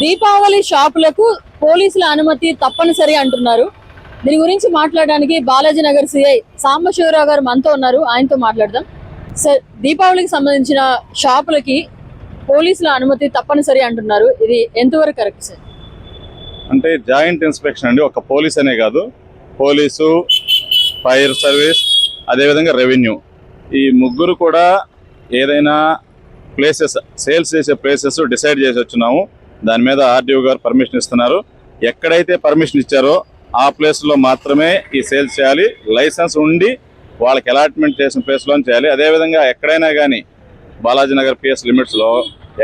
దీపావళి షాపులకు పోలీసుల అనుమతి తప్పనిసరి అంటున్నారు. దీని గురించి మాట్లాడడానికి బాలాజీ నగర్ సిఐ సాంబశివరావు గారు మనతో ఉన్నారు. ఆయనతో మాట్లాడదాం. సార్ దీపావళికి సంబంధించిన షాపులకి పోలీసుల అనుమతి తప్పనిసరి అంటున్నారు. ఇది ఎంతవరకు కరెక్ట్ సార్? అంటే జాయింట్ ఇన్స్పెక్షన్ అండి. ఒక పోలీస్ అనే కాదు. పోలీసు ఫైర్ సర్వీస్ అదేవిధంగా రెవెన్యూ. ఈ ముగ్గురు కూడా ఏదైనా ప్లేసెస్ సేల్స్ చేసే ప్లేసెస్ డిసైడ్ చేసి వచ్చినాము. దాని మీద ఆర్డీఓ గారు పర్మిషన్ ఇస్తున్నారు. ఎక్కడైతే పర్మిషన్ ఇచ్చారో ఆ ప్లేస్లో మాత్రమే ఈ సేల్స్ చేయాలి. లైసెన్స్ ఉండి వాళ్ళకి అలాట్మెంట్ చేసిన ప్లేస్లో చేయాలి. అదేవిధంగా ఎక్కడైనా కానీ బాలాజీ నగర్ పిఎస్ లిమిట్స్లో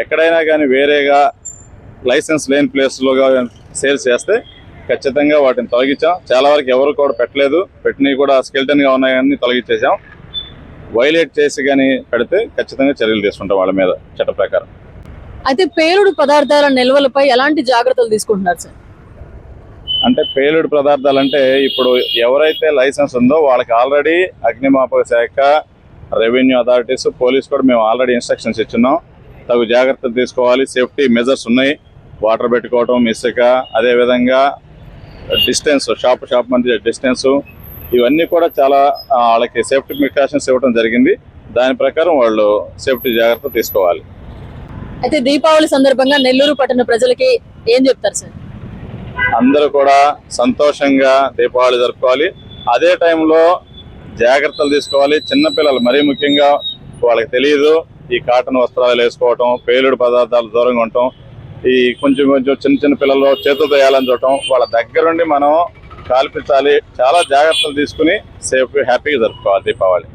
ఎక్కడైనా కానీ వేరేగా లైసెన్స్ లేని ప్లేస్లో సేల్స్ చేస్తే ఖచ్చితంగా వాటిని తొలగించాం. చాలా వరకు ఎవరు కూడా పెట్టలేదు. పెట్టినవి కూడా స్కెల్టన్గా ఉన్నాయని తొలగించేసాం వైలేట్ చేసి కానీ పెడితే ఖచ్చితంగా చర్యలు తీసుకుంటాం వాళ్ళ మీద చట్ట ప్రకారం. అయితే పేలుడు పదార్థాల నిల్వలపై ఎలాంటి జాగ్రత్తలు తీసుకుంటున్నారు సార్? అంటే పేలుడు పదార్థాలు అంటే ఇప్పుడు ఎవరైతే లైసెన్స్ ఉందో వాళ్ళకి ఆల్రెడీ అగ్నిమాపక శాఖ రెవెన్యూ అథారిటీస్ పోలీస్ కూడా మేము ఆల్రెడీ ఇన్స్ట్రక్షన్స్ ఇచ్చున్నాం. తగు జాగ్రత్తలు తీసుకోవాలి. సేఫ్టీ మెజర్స్ ఉన్నాయి. వాటర్ పెట్టుకోవటం ఇసుక అదేవిధంగా డిస్టెన్స్ షాప్ షాప్ మధ్య డిస్టెన్స్. ఇవన్నీ కూడా చాలా వాళ్ళకి సేఫ్టీ ప్రికాషన్స్ ఇవ్వడం జరిగింది. దాని ప్రకారం వాళ్ళు సేఫ్టీ జాగ్రత్త తీసుకోవాలి. అయితే దీపావళి సందర్భంగా నెల్లూరు పట్టణ ప్రజలకి ఏం చెప్తారు సార్? అందరూ కూడా సంతోషంగా దీపావళి జరుపుకోవాలి. అదే టైంలో జాగ్రత్తలు తీసుకోవాలి. చిన్నపిల్లలు మరీ ముఖ్యంగా వాళ్ళకి తెలియదు. ఈ కాటన్ వస్త్రాలు వేసుకోవటం పేలుడు పదార్థాలు దూరంగా ఉండటం ఈ కొంచెం కొంచెం చిన్న చిన్న పిల్లలు చేతులతో వేయాలని చూడటం వాళ్ళ దగ్గరుండి మనం కాల్పించాలి. చాలా జాగ్రత్తలు తీసుకుని సేఫ్ హ్యాపీగా జరుపుకోవాలి దీపావళి.